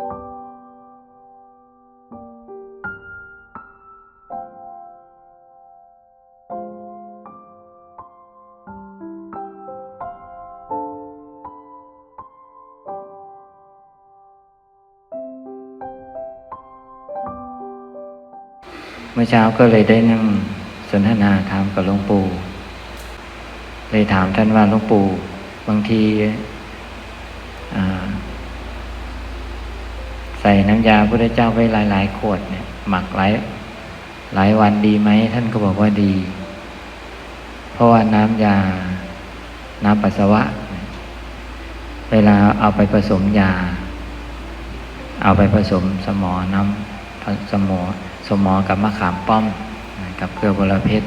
เมื่อเช้าก็เลยได้นั่งสนทนาธรรมกับหลวงปู่ เลยถามท่านว่าหลวงปู่ บางที ใส่น้ำยาพระเจ้าไว้หลาย ๆ ขวดเนี่ย หมักหลายหลายวันดีไหม ท่านก็บอกว่าดี เพราะว่าน้ำยา น้ำปัสสาวะ เวลาเอาไปผสมยา เอาไปผสมสมอน้ำสมอสมอกับมะขามป้อม กับเกลือบรเพชร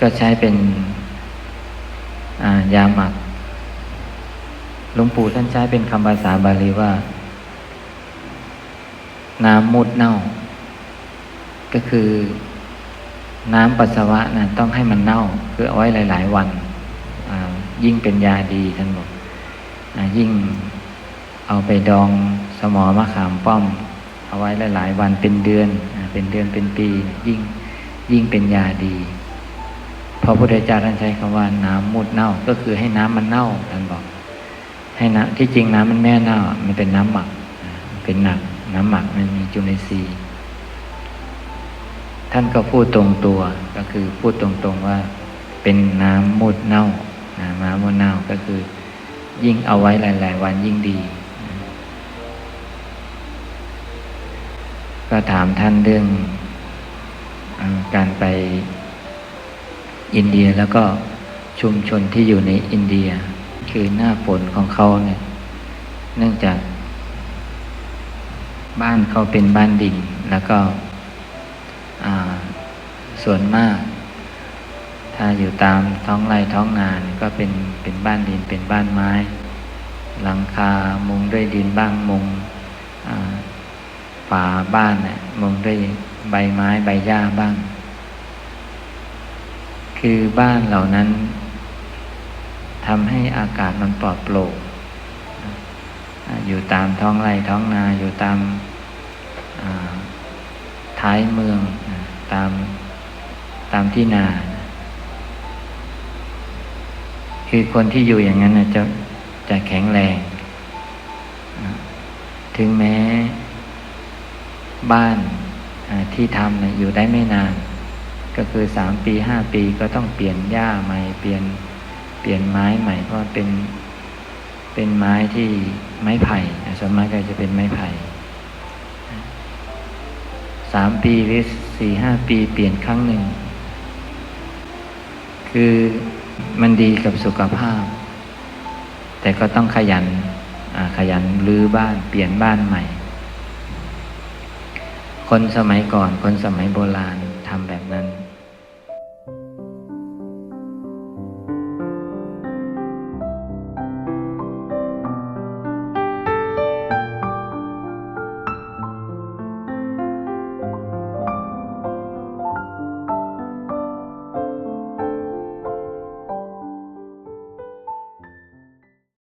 ก็ใช้เป็นายาหมัก ลวงปู่ท่านใช้เป็นคำภาษาบาลีว่า น้ำมุดเน่า ก็คือน้ำปัสสาวะนะต้องให้มันเน่า คือเอาไว้หลาย ๆ วัน ยิ่งเป็นยาดีท่านบอกอยิ่งเอาไปดองสมอมะขามป้อม เอาไว้หลาย ๆ วันเป็นเดือนอเป็นเดือนเป็นปี ยิ่งยิ่งเป็นยาดีพระพุทธเจ้าท่านใช้คำว่าน้ำมุดเน่า ก็คือให้น้ำมันเน่าท่านบอก ให้น้ำที่จริงน้ำมันแม่เน่ามันเป็นน้ำหมักมันเป็นหนัก น้ำหมักมันมีจุลินทรีย์ท่านก็พูดตรงตัวก็คือพูดตรงๆว่า เป็นน้ำมุดเน่าน้ำมุดเน่าก็คือ ยิ่งเอาไว้หลาย ๆ วันยิ่งดี ก็ถามท่านเรื่องอการไปอินเดียแล้วก็ชุมชนที่อยู่ในอินเดีย คือหน้าฝนของเขาเนี่ย เนื่องจาก บ้านเขาเป็นบ้านดินแล้วก็ส่วนมาก ถ้าอยู่ตามท้องไร่ท้องนาเนี่ยก็เป็นเป็นบ้านดินเป็นบ้านไม้ หลังคามุงด้วยดินบ้างมุงฝาบ้านเนี่ยมุงด้วยใบไม้ใบหญ้าบ้าง คือบ้านเหล่านั้น ทำให้อากาศมันปลอดโปร่งอยู่ตามท้องไร่ท้องนาอยู่ตามท้ายเมืองตามตามที่นาคือคนที่อยู่อย่างนั้นจะจะแข็งแรง ถึงแม้บ้านที่ทำนะอยู่ได้ไม่นาน ก็คือสามปีห้าปีก็ต้องเปลี่ยนหญ้าใหม่เปลี่ยน เปลี่ยนไม้ใหม่เพราะเป็นเป็นไม้ที่ไม้ไผ่ส่วนมากก็จะเป็นไม้ไผ่สามปีหรือสี่ห้าปีเปลี่ยนครั้งหนึ่ง คือมันดีกับสุขภาพ แต่ก็ต้องขยันขยันรื้อบ้านเปลี่ยนบ้านใหม่ คนสมัยก่อนคนสมัยโบราณทำแบบนั้น